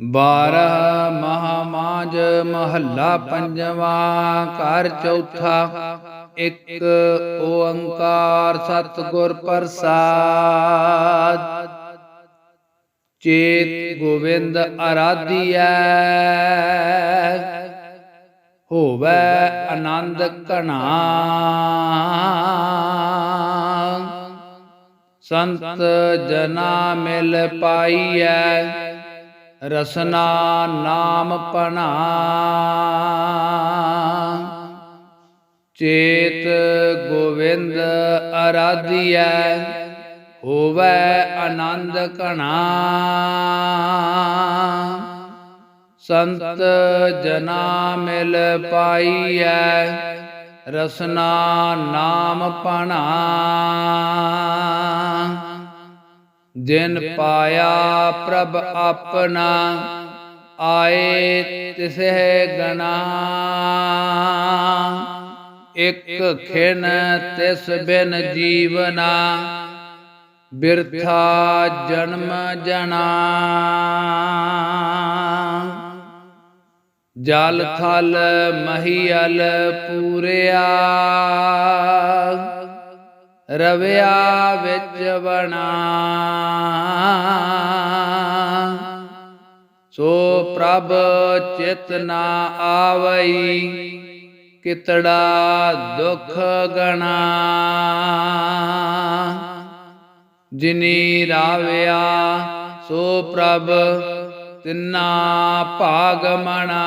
ਬਾਰਹ ਮਹਾਮਾਜ ਮਹੱਲਾ ਪੰਜਵਾਂ, ਘਰ ਚੌਥਾ, ਇੱਕ ਓੰਕਾਰ ਸਤਿਗੁਰ ਪ੍ਰਸਾਦ। ਚੇਤ ਗੋਵਿੰਦ ਆਰਾਧੀਐ ਹੋਵੇ ਆਨੰਦ ਘਣਾ। ਸੰਤ ਜਨਾ ਮਿਲ ਪਾਈਐ ਰਸਨਾ ਨਾਮ ਪਣਾ। ਚੇਤ ਗੋਵਿੰਦ ਆਰਾਧੀਐ ਹੋਵੇ ਆਨੰਦ ਘਣਾ। ਸੰਤ ਜਨਾ ਮਿਲ ਪਾਈਐ, ਰਸਨਾ ਨਾਮ ਪਣਾ। ਜਿਨ ਪਾਇਆ ਪ੍ਰਭ ਆਪਣਾ ਆਏ ਤਿਸਹਿ ਗਣਾ। ਇਕ ਖਿਨ ਤਿਸ ਬਿਨ ਜੀਵਨਾ ਬਿਰਥਾ ਜਨਮ ਜਣਾ ਜਲ ਥਲ ਮਹੀਲ ਪੂਰਿਆ। ਰਵਿਆ ਵਿੱਚ ਬਣਾ। ਸੋ ਪ੍ਰਭ ਚਿਤ ਨਾ ਆਵਈ, ਕਿਤੜਾ ਦੁਖ ਗਣਾ। ਜਿਨੀ ਰਾਵਿਆ, ਸੋ ਪ੍ਰਭ ਤਿੰਨਾ ਭਾਗ ਮਣਾ।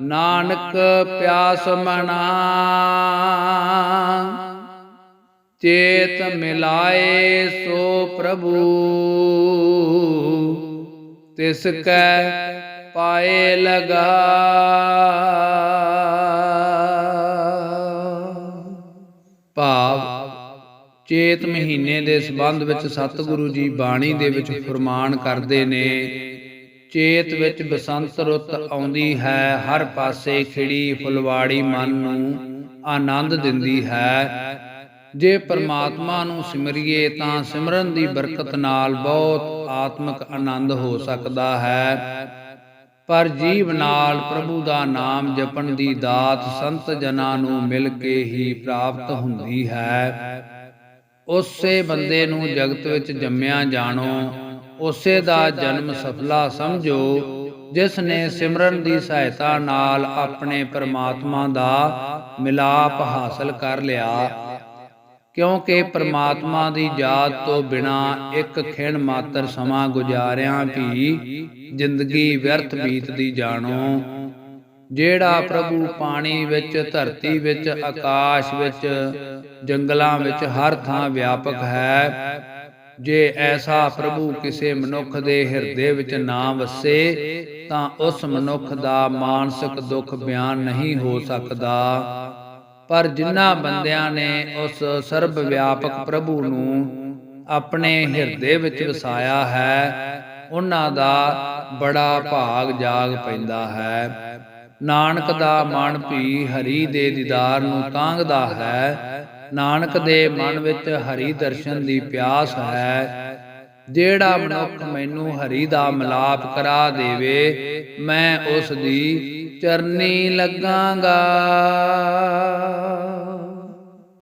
ਨਾਨਕ ਪਿਆਸ ਮਨਾ। ਚੇਤ ਮਿਲਾਏ ਸੋ ਪ੍ਰਭੂ। ਤਿਸ ਕੈ ਪਾਏ ਲਗਾ। ਭਾਵ, ਚੇਤ ਮਹੀਨੇ ਦੇ ਸੰਬੰਧ ਵਿੱਚ ਸਤਿਗੁਰੂ ਜੀ ਬਾਣੀ ਦੇ ਵਿੱਚ ਫਰਮਾਨ ਕਰਦੇ ਨੇ ਚੇਤ ਵਿੱਚ ਬਸੰਤ ਰੁੱਤ ਆਉਂਦੀ ਹੈ, ਹਰ ਪਾਸੇ ਖਿੜੀ ਫੁਲਵਾੜੀ ਮਨ ਨੂੰ ਆਨੰਦ ਦਿੰਦੀ ਹੈ। ਜੇ ਪਰਮਾਤਮਾ ਨੂੰ ਸਿਮਰਿਏ ਤਾਂ ਸਿਮਰਨ ਦੀ ਬਰਕਤ ਨਾਲ ਬਹੁਤ ਆਤਮਿਕ ਆਨੰਦ ਹੋ ਸਕਦਾ ਹੈ। ਪਰ ਜੀਵ ਨਾਲ ਪ੍ਰਭੂ ਦਾ ਨਾਮ ਜਪਣ ਦੀ ਦਾਤ ਸੰਤ ਜਨਾਂ ਨੂੰ ਮਿਲ ਕੇ ਹੀ ਪ੍ਰਾਪਤ ਹੁੰਦੀ ਹੈ। ਉਸੇ ਬੰਦੇ ਨੂੰ ਜਗਤ ਵਿੱਚ ਜੰਮਿਆ ਜਾਣੋ। ਉਸੇ ਦਾ ਜਨਮ ਸਫਲਾ ਸਮਝੋ ਜਿਸ ਨੇ ਸਿਮਰਨ ਦੀ ਸਹਾਇਤਾ ਨਾਲ ਆਪਣੇ ਪਰਮਾਤਮਾ ਦਾ ਮਿਲਾਪ ਹਾਸਲ ਕਰ ਲਿਆ। ਕਿਉਂਕਿ ਪਰਮਾਤਮਾ ਦੀ ਯਾਦ ਤੋਂ ਬਿਨਾ ਇੱਕ ਖਿਣ ਮਾਤਰ ਸਮਾਂ ਗੁਜ਼ਾਰਿਆਂ ਵੀ ਜ਼ਿੰਦਗੀ ਵਿਅਰਥ ਬੀਤਦੀ ਜਾਣੋ। ਜਿਹੜਾ ਪ੍ਰਭੂ ਪਾਣੀ ਵਿੱਚ ਧਰਤੀ ਵਿੱਚ ਆਕਾਸ਼ ਵਿੱਚ ਜੰਗਲਾਂ ਵਿੱਚ ਹਰ ਥਾਂ ਵਿਆਪਕ ਹੈ। ਜੇ ਐਸਾ ਪ੍ਰਭੂ ਕਿਸੇ ਮਨੁੱਖ ਦੇ ਹਿਰਦੇ ਵਿੱਚ ਨਾ ਵਸੇ, ਤਾਂ ਉਸ ਮਨੁੱਖ ਦਾ ਮਾਨਸਿਕ ਦੁੱਖ ਬਿਆਨ ਨਹੀਂ ਹੋ ਸਕਦਾ। ਪਰ ਜਿਨ੍ਹਾਂ ਬੰਦਿਆਂ ਨੇ ਉਸ ਸਰਬ ਵਿਆਪਕ ਪ੍ਰਭੂ ਨੂੰ ਆਪਣੇ ਹਿਰਦੇ ਵਿੱਚ ਵਸਾਇਆ ਹੈ, ਉਹਨਾਂ ਦਾ ਬੜਾ ਭਾਗ ਜਾਗ ਪੈਂਦਾ ਹੈ। ਨਾਨਕ ਦਾ ਮਨ ਭੀ ਹਰੀ ਦੇ ਦੀਦਾਰ ਨੂੰ ਤਾਂਗਦਾ ਹੈ। ਨਾਨਕ ਦੇ ਮਨ ਵਿੱਚ ਹਰੀ ਦਰਸ਼ਨ ਦੀ ਪਿਆਸ ਹੈ। ਜਿਹੜਾ ਮਨੁੱਖ ਮੈਨੂੰ ਹਰੀ ਦਾ ਮਿਲਾਪ ਕਰਾ ਦੇਵੇ, ਮੈਂ ਉਸ ਦੀ ਚਰਨੀ ਲੱਗਾਂਗਾ।